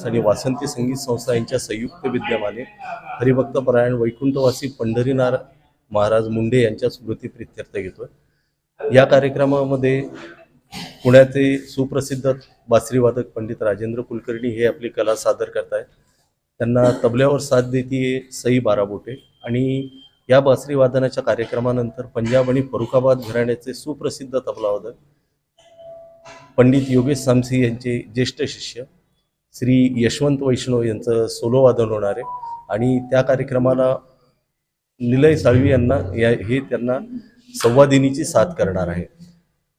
आणि वासंती संगीत संस्था यांच्या संयुक्त विद्यमाने हरिभक्त परायण वैकुंठवासी पंढरीनाथ महाराज मुंडे यांच्या स्मृती प्रित्यर्थ घेतोय. या कार्यक्रमामध्ये पुण्याचे सुप्रसिद्ध बासरीवादक पंडित राजेंद्र कुलकर्णी हे आपली कला सादर करतायत. त्यांना तबल्यावर साथ देते सई बाराबोटे. आणि या बासरीवादनाच्या कार्यक्रमानंतर पंजाब आणि फरुखाबाद घराण्याचे सुप्रसिद्ध तबलावादक पंडित योगेश सामसी यांचे ज्येष्ठ शिष्य श्री यशवंत वैष्णव यांचं सोलो वादन होणार आहे. आणि त्या कार्यक्रमाला निलय साळवी यांना या हे त्यांना संवादिनीची साथ करणार आहे.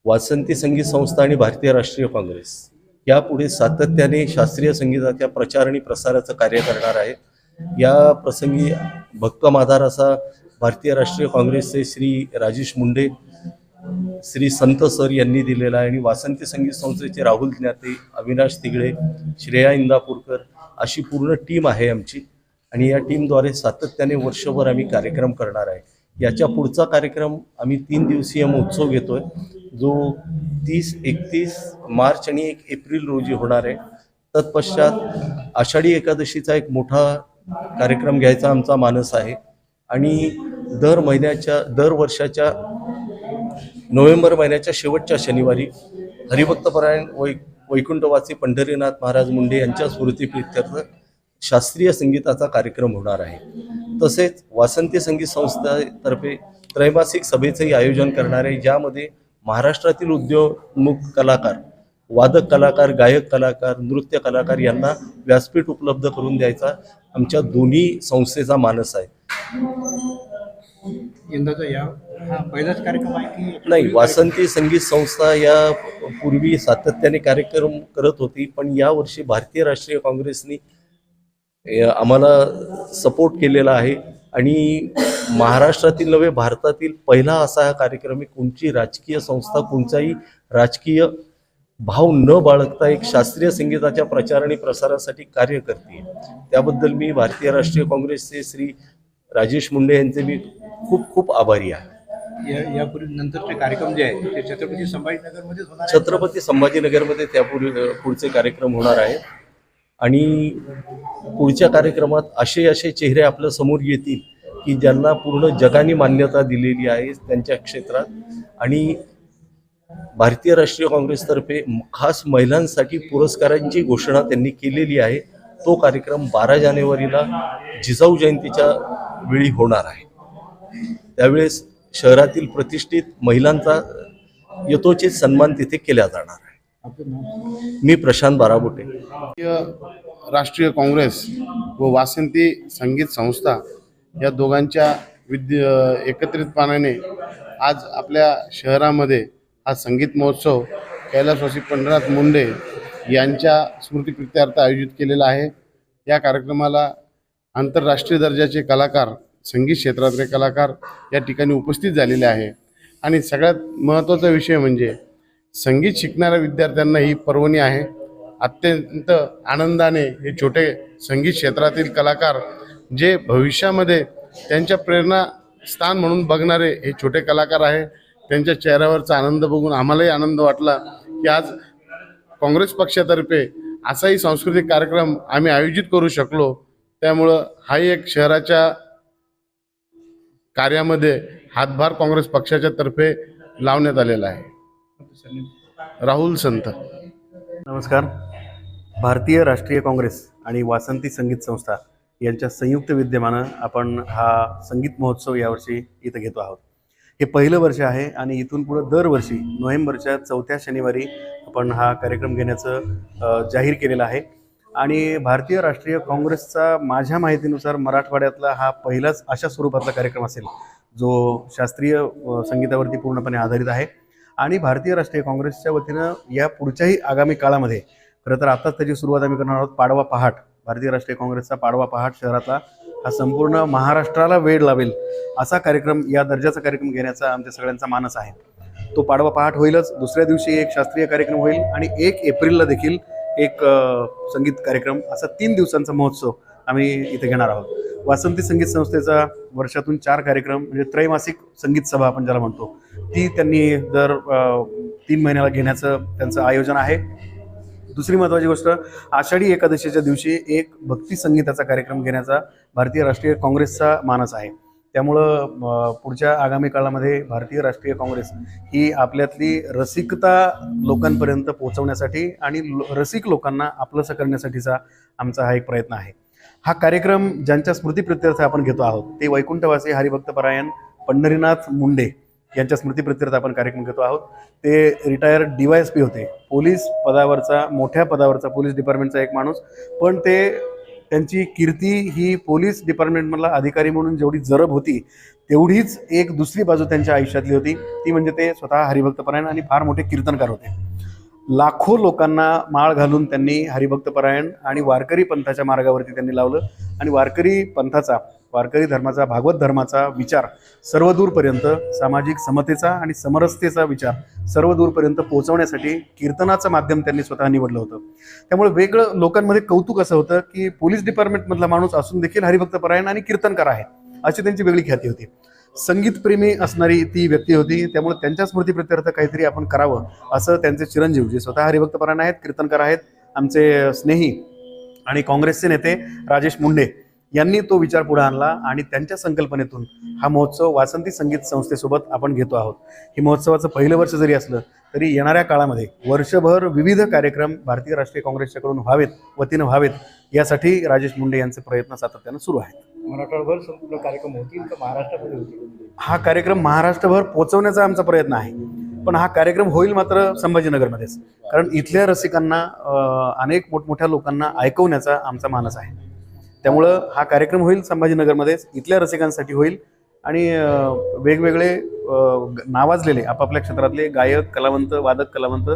वासंती संगीत संस्था आणि भारतीय राष्ट्रीय काँग्रेस यापुढे सातत्याने शास्त्रीय संगीताच्या प्रचार आणि प्रसाराचं कार्य करणार आहे. या प्रसंगी भक्कम आधार असा भारतीय राष्ट्रीय काँग्रेसचे श्री राजेश मुंडे श्री संत सर यांनी दिलेला आहे आणि वासंती संगीत संस्थेचे राहुल ज्ञाते अविनाश तिगळे श्रेया इंदापूरकर अशी पूर्ण टीम आहे आमची. आणि या टीमद्वारे सातत्याने वर्षभर आम्ही कार्यक्रम करणार आहे. याच्या पुढचा कार्यक्रम आम्ही तीन दिवसीय महोत्सव घेतो आहे जो तीस एकतीस मार्च आणि एक एप्रिल रोजी होणार आहे. तत्पश्चात आषाढी एकादशीचा एक मोठा कार्यक्रम घ्यायचा आमचा मानस आहे. आणि दर महिन्याच्या दर वर्षाच्या नोव्हेंबर महिन्याच्या शेवटच्या शनिवारी हरिभक्तपरायण वै वैकुंठवासी पंढरीनाथ महाराज मुंडे यांच्या स्मृतीप्रित्यर्थ शास्त्रीय संगीताचा कार्यक्रम होणार आहे. तसेच वासंती संगीत संस्थेतर्फे त्रैमासिक सभेचंही आयोजन करणार आहे. ज्यामध्ये महाराष्ट्रातील उद्योन्मुख कलाकार वादक कलाकार गायक कलाकार नृत्य कलाकार यांना व्यासपीठ उपलब्ध करून द्यायचा आमच्या दोन्ही संस्थेचा मानस आहे. यंदाचा या हा पहिलाच कार्यक्रम आहे की नाही वासंती संगीत संस्था या पूर्वी सातत्याने कार्यक्रम करत होती पण यावर्षी भारतीय राष्ट्रीय काँग्रेसनी आम्हाला सपोर्ट केलेला आहे. आणि महाराष्ट्रातील नव्हे भारतातील पहिला असा हा कार्यक्रम आहे कोणची राजकीय संस्था कोणताही राजकीय भाव न बाळगता एक शास्त्रीय संगीताच्या प्रचार आणि प्रसारासाठी कार्य करते. त्याबद्दल मी भारतीय राष्ट्रीय काँग्रेसचे श्री राजेश मुंडे यांचे मी खूप खूप आभारी आहे. या यापूर्वी नंतरचे कार्यक्रम जे आहेत ते छत्रपती संभाजीनगरमध्येच होणार? छत्रपती संभाजीनगरमध्ये त्यापूर्वी पुढचे कार्यक्रम होणार आहेत. आणि पुढच्या कार्यक्रमात असे असे चेहरे आपल्यासमोर येतील की ज्यांना पूर्ण जगाने मान्यता दिलेली आहे त्यांच्या क्षेत्रात. आणि भारतीय राष्ट्रीय काँग्रेसतर्फे खास महिलांसाठी पुरस्कारांची घोषणा त्यांनी केलेली आहे. तो कार्यक्रम बारा जानेवारीला जिजाऊ जयंतीच्या वेळी होणार आहे. त्यावेळेस शहरातील प्रतिष्ठित महिलांचा यथोचित सन्मान तिथे केला जाणार आहे. मी प्रशांत बाराबोटे. भारतीय राष्ट्रीय काँग्रेस व वासंती संगीत संस्था या दोघांच्या विद्य एकत्रितपणाने आज आपल्या शहरामध्ये हा संगीत महोत्सव कैलासवासी पंढरनाथ मुंडे यांच्या स्मृतीप्रित्यार्थ आयोजित केलेला आहे. या कार्यक्रमाला आंतरराष्ट्रीय दर्जाचे कलाकार संगीत क्षेत्रातले कलाकार या ठिकाणी उपस्थित झालेले आहे. आणि सगळ्यात महत्त्वाचा विषय म्हणजे संगीत शिकणाऱ्या विद्यार्थ्यांना ही पर्वणी आहे. अत्यंत आनंदाने हे छोटे संगीत क्षेत्रातील कलाकार जे भविष्यामध्ये त्यांच्या प्रेरणा स्थान म्हणून बघणारे हे छोटे कलाकार आहे. त्यांच्या चेहऱ्यावरचा आनंद बघून आम्हालाही आनंद वाटला की आज काँग्रेस पक्षातर्फे असाही सांस्कृतिक कार्यक्रम आम्ही आयोजित करू शकलो. त्यामुळं हाही एक शहराच्या कार्यामध्ये हातभार काँग्रेस पक्षाच्या तर्फे लावण्यात आलेला आहे. राहुल संत. नमस्कार. भारतीय राष्ट्रीय काँग्रेस आणि वासंती संगीत संस्था यांच्या संयुक्त विद्यमानं आपण हा संगीत महोत्सव यावर्षी इथं घेतो आहोत. हे पहिलं वर्ष आहे आणि इथून पुढं दरवर्षी नोव्हेंबरच्या चौथ्या शनिवारी आपण हा कार्यक्रम घेण्याचं जाहीर केलेलं आहे. आणि भारतीय राष्ट्रीय काँग्रेसचा माझ्या माहितीनुसार मराठवाड्यातला हा पहिलाच अशा स्वरूपातला कार्यक्रम असेल जो शास्त्रीय संगीतावरती पूर्णपणे आधारित आहे. आणि भारतीय राष्ट्रीय काँग्रेसच्या वतीनं या पुढच्याही आगामी काळामध्ये खरं तर आत्ताच त्याची सुरुवात आम्ही करणार आहोत पाडवा पहाट. भारतीय राष्ट्रीय काँग्रेसचा पाडवा पहाट शहरातला हा संपूर्ण महाराष्ट्राला वेळ लावेल असा कार्यक्रम या दर्जाचा कार्यक्रम घेण्याचा आमच्या सगळ्यांचा मानस आहे. तो पाडवा पहाट होईलच. दुसऱ्या दिवशी एक शास्त्रीय कार्यक्रम होईल आणि एक एप्रिलला देखील एक संगीत कार्यक्रम असा तीन दिवसांचा महोत्सव आम्ही इथे घेणार आहोत. वासंती संगीत संस्थेचा वर्षातून चार कार्यक्रम म्हणजे त्रैमासिक संगीत सभा आपण ज्याला म्हणतो ती त्यांनी दर तीन महिन्याला घेण्याचं त्यांचं आयोजन आहे. दुसरी महत्त्वाची गोष्ट आषाढी एकादशीच्या दिवशी एक भक्ती संगीताचा कार्यक्रम घेण्याचा भारतीय राष्ट्रीय काँग्रेसचा मानस आहे. त्यामुळं पुढच्या आगामी काळामध्ये भारतीय राष्ट्रीय काँग्रेस ही आपल्यातली रसिकता लोकांपर्यंत पोहोचवण्यासाठी आणि रसिक लोकांना आपलंसं करण्यासाठीचा आमचा हा एक प्रयत्न आहे. हा कार्यक्रम ज्यांच्या स्मृतीप्रित्यर्थ आपण घेतो आहोत ते वैकुंठवासी हरिभक्तपरायण पंढरीनाथ मुंडे यांच्या स्मृतीप्रित्यर्थ आपण कार्यक्रम घेतो आहोत. ते retire D Y S P होते. पोलीस पदावरचा मोठ्या पदावरचा पोलीस डिपार्टमेंटचा एक माणूस. पण ते त्यांची कीर्ती ही पोलीस डिपार्टमेंटमधला अधिकारी म्हणून जेवढी जरब होती तेवढीच एक दुसरी बाजू त्यांच्या आयुष्यातली होती. ती म्हणजे ते स्वतः हरिभक्तपरायण आणि फार मोठे कीर्तनकार होते. लाखो लोकांना माळ घालून त्यांनी हरिभक्तपरायण आणि वारकरी पंथाच्या मार्गावरती त्यांनी लावलं. आणि वारकरी पंथाचा वारकरी धर्माचा भागवत धर्माचा विचार सर्वदूरपर्यंत सामाजिक समतेचा आणि समरसतेचा विचार सर्वदूरपर्यंत पोहोचवण्यासाठी कीर्तनाचं माध्यम त्यांनी स्वतः निवडलं होतं. त्यामुळे वेगळं लोकांमध्ये कौतुक असं होतं की पोलीस डिपार्टमेंटमधला माणूस असून देखील हरिभक्तपरायण आणि कीर्तनकार आहे. अशी त्यांची वेगळी ख्याती होती. संगीतप्रेमी असणारी ती व्यक्ती होती त्यामुळे त्यांच्या स्मृती प्रत्यर्थ काहीतरी आपण करावं असं त्यांचे चिरंजीव जे स्वतः हरिभक्तपरायण आहेत कीर्तनकार आहेत आमचे स्नेही आणि काँग्रेसचे नेते राजेश मुंडे यांनी तो विचार पुढे आणला आणि त्यांच्या संकल्पनेतून हा महोत्सव वासंती संगीत संस्थेसोबत आपण घेतो आहोत. ही महोत्सवाचं पहिलं वर्ष जरी असलं तरी येणाऱ्या काळामध्ये वर्षभर विविध कार्यक्रम भारतीय राष्ट्रीय काँग्रेसच्याकडून व्हावेत वतीनं व्हावेत यासाठी राजेश मुंडे यांचे प्रयत्न सातत्यानं सुरू आहेत. मराठवाड्याभर संपूर्ण कार्यक्रम होतील तर महाराष्ट्रामध्ये होतील? हा कार्यक्रम महाराष्ट्रभर पोहोचवण्याचा आमचा प्रयत्न आहे. पण हा कार्यक्रम होईल मात्र संभाजीनगरमध्येच. कारण इथल्या रसिकांना अनेक मोठमोठ्या लोकांना ऐकवण्याचा आमचा मानस आहे. त्यामुळं हा कार्यक्रम होईल संभाजीनगरमध्येच इथल्या रसिकांसाठी होईल. आणि वेगवेगळे नावाजलेले आपापल्या क्षेत्रातले गायक कलावंत वादक कलावंत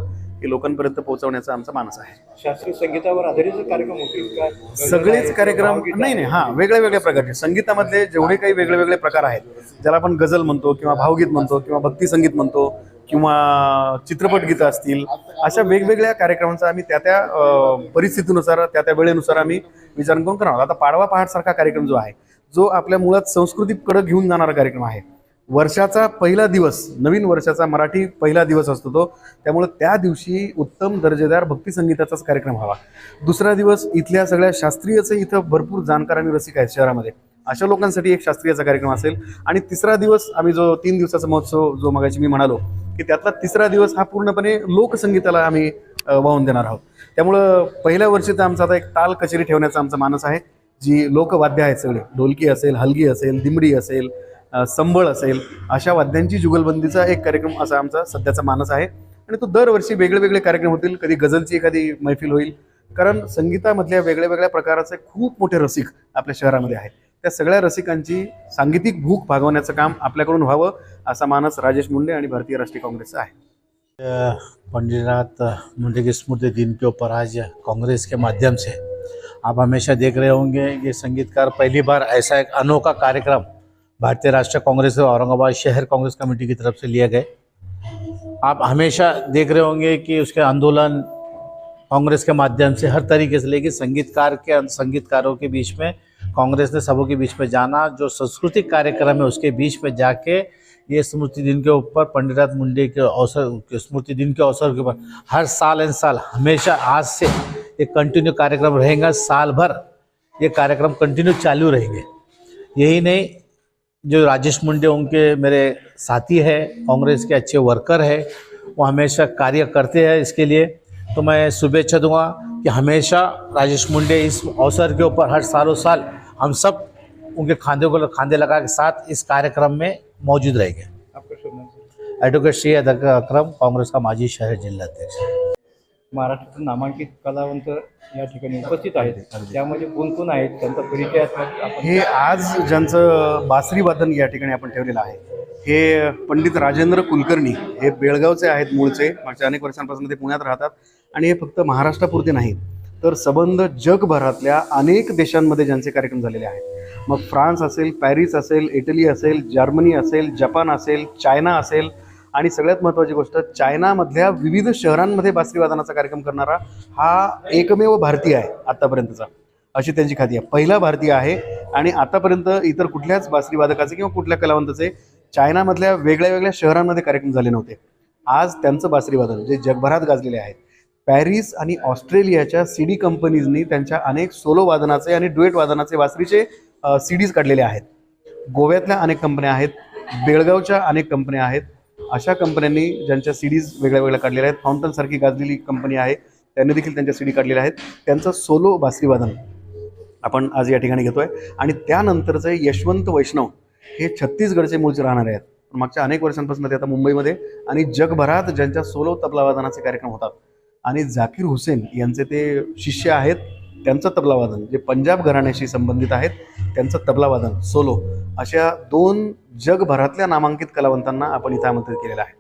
हे लोकांपर्यंत पोहोचवण्याचा आमचा मानस आहे. शास्त्रीय संगीतावर आधारित कार्यक्रम होतील का? सगळेच कार्यक्रम नाही नाही हा वेगळ्या वेगळ्या प्रकारचे संगीतामधले जेवढे काही वेगळे वेगळे प्रकार आहेत ज्याला आपण गझल म्हणतो किंवा भावगीत म्हणतो किंवा भक्ती संगीत म्हणतो किंवा चित्रपट गीतं असतील अशा वेगवेगळ्या कार्यक्रमांचा आम्ही त्या त्या अं, परिस्थितीनुसार त्या त्या वेळेनुसार आम्ही विचार करून करणार आहोत. आता पाडवा पहाट सारखा कार्यक्रम जो आहे जो आपल्या मुळात संस्कृतीकडे घेऊन जाणारा कार्यक्रम आहे. वर्षाचा पहिला दिवस नवीन वर्षाचा मराठी पहिला दिवस असतो तो. त्यामुळे त्या दिवशी उत्तम दर्जेदार भक्ती संगीताचाच कार्यक्रम व्हावा. दुसरा दिवस इथल्या सगळ्या शास्त्रीयचं इथं भरपूर जाणकार आणि रसिक आहेत शहरामध्ये. अशा लोकांसाठी एक शास्त्रीयचा कार्यक्रम असेल. आणि तिसरा दिवस आम्ही जो तीन दिवसाचा महोत्सव जो मगाशी मी म्हणालो की त्यातला तिसरा दिवस हा पूर्णपणे लोकसंगीताला आम्ही वाहून देणार आहोत. त्यामुळं पहिल्या वर्षी तर आमचा आता एक ताल कचेरी ठेवण्याचा आमचा मानस आहे जी लोकवाद्य आहेत सगळे. ढोलकी असेल हलगी असेल दिमडी असेल संबळ असेल अशा वाद्यांची जुगलबंदीचा एक कार्यक्रम असा आमचा सध्याचा मानस आहे. आणि तो दरवर्षी वेगळे वेगळे कार्यक्रम होतील कधी गझलची एखादी मैफिल होईल. कारण संगीतामधल्या वेगळ्या वेगळ्या प्रकाराचे खूप मोठे रसिक आपल्या शहरामध्ये आहेत. त्या सगळ्या रसिकांची सांगीतिक भूक भागवण्याचं काम आपल्याकडून व्हावं असा मानस राजेश मुंडे आणि भारतीय राष्ट्रीय काँग्रेसचा आहे. पंडितनाथ मुंडे की स्मृति दिन के ऊपर आज कांग्रेस के माध्यम से आप हमेशा देख रहे होंगे ये संगीतकार पहली बार ऐसा एक अनोखा कार्यक्रम भारतीय राष्ट्रीय कांग्रेस और औरंगाबाद शहर कांग्रेस कमेटी की तरफ़ से लिए गए। आप हमेशा देख रहे होंगे कि उसके आंदोलन कांग्रेस के माध्यम से हर तरीके से लेकिन संगीतकार के संगीतकारों के बीच में, कांग्रेस ने सबों के बीच में जाना, जो सांस्कृतिक कार्यक्रम है उसके बीच में जाके ये स्मृति दिन के ऊपर पंडितनाथ मुंडे के अवसर स्मृति दिन के अवसर के ऊपर, हर साल एन साल, हमेशा आज से ये कंटिन्यू कार्यक्रम रहेगा, साल भर ये कार्यक्रम कंटिन्यू चालू रहेंगे। यही नहीं जो राजेश मुंडे उनके मेरे साथी है कांग्रेस के अच्छे वर्कर है वो हमेशा कार्य करते हैं इसके लिए। तो मैं शुभेच्छा दूँगा कि हमेशा राजेश मुंडे इस अवसर के ऊपर हर सालों साल हम सब उनके खांधे को खांधे लगा के साथ इस कार्यक्रम में मौजूद रहेंगे। आपका शुभ नाम एडवोकेट श्री अक्रम कांग्रेस का माजी शहर जिल्हाध्यक्ष महाराष्ट्रातील नामांकित कलावंत या ठिकाणी उपस्थित आहेत. त्यामध्ये कोण कोण आहेत त्यांचा परिचय हे आज ज्यांचं बासरी वादन या ठिकाणी आपण ठेवलेलं आहे हे पंडित राजेंद्र कुलकर्णी हे बेळगावचे आहेत मूळचे मागच्या अनेक वर्षांपासून ते पुण्यात राहतात आणि हे फक्त महाराष्ट्रापुरते नाहीत तर सबंध जगभरातल्या अनेक देशांमध्ये ज्यांचे कार्यक्रम झालेले आहेत. मग फ्रान्स असेल पॅरिस असेल इटली असेल जर्मनी असेल जपान असेल चायना असेल आणि सगळ्यात महत्त्वाची गोष्ट चायनामधल्या विविध शहरांमध्ये बासरी वादनाचा कार्यक्रम करणारा हा एकमेव भारतीय आहे आत्तापर्यंतचा अशी त्यांची खाती आहे. पहिला भारतीय आहे आणि आतापर्यंत इतर कुठल्याच बासरी वादकाचे किंवा कुठल्या कलावंताचे चायनामधल्या वेगळ्या वेगळ्या शहरांमध्ये कार्यक्रम झाले नव्हते. आज त्यांचं बासरी वादन जे जगभरात गाजलेले आहेत पॅरिस आणि ऑस्ट्रेलियाच्या सी डी कंपनीजनी त्यांच्या अनेक सोलो वादनाचे आणि डुएट वादनाचे बासरीचे सी डीज काढलेले आहेत. गोव्यातल्या अनेक कंपन्या आहेत बेळगावच्या अनेक कंपन्या आहेत अशा कंपन्यांनी ज्यांच्या सी डीज वेगळ्या वेगळ्या काढलेल्या आहेत फाउंटनसारखी गाजलेली कंपनी आहे त्यांनी देखील त्यांच्या सीडी काढलेल्या आहेत. त्यांचं सोलो बासरीवादन आपण आज या ठिकाणी घेतोय. आणि त्यानंतरचे यशवंत वैष्णव हे छत्तीसगडचे मूळचे राहणारे आहेत. मागच्या अनेक वर्षांपासून ते आता मुंबईमध्ये आणि जगभरात ज्यांच्या सोलो तबलावादनाचे कार्यक्रम होतात. आणि झाकीर हुसेन यांचे ते शिष्य आहेत. त्यांचं तबलावादन जे पंजाब घराण्याशी संबंधित आहेत त्यांचं तबलावादन सोलो अशा दोन जगभरातल्या नामांकित कलावंतांना आपण इथं आमंत्रित केलेलं आहे.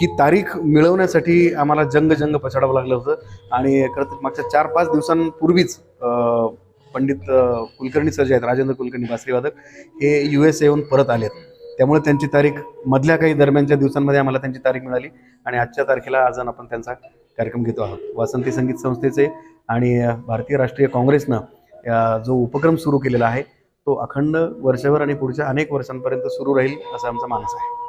ही तारीख मिळवण्यासाठी आम्हाला जंग जंग पछाडावं लागलं होतं आणि खरं तर मागच्या चार पाच दिवसांपूर्वीच पंडित कुलकर्णी सर जे आहेत राजेंद्र कुलकर्णी बासरीवादक हे यू एस येऊन परत आले आहेत त्यामुळे त्यांची तारीख मधल्या काही दरम्यानच्या दिवसांमध्ये आम्हाला त्यांची तारीख मिळाली आणि आजच्या तारखेला आज आपण त्यांचा कार्यक्रम घेतो आहोत. वासंती संगीत संस्थेचे आणि भारतीय राष्ट्रीय काँग्रेसनं जो उपक्रम सुरू केलेला आहे तो अखंड वर्षभर आणि पुढच्या अनेक वर्षांपर्यंत सुरू राहील असा आमचा मानस आहे.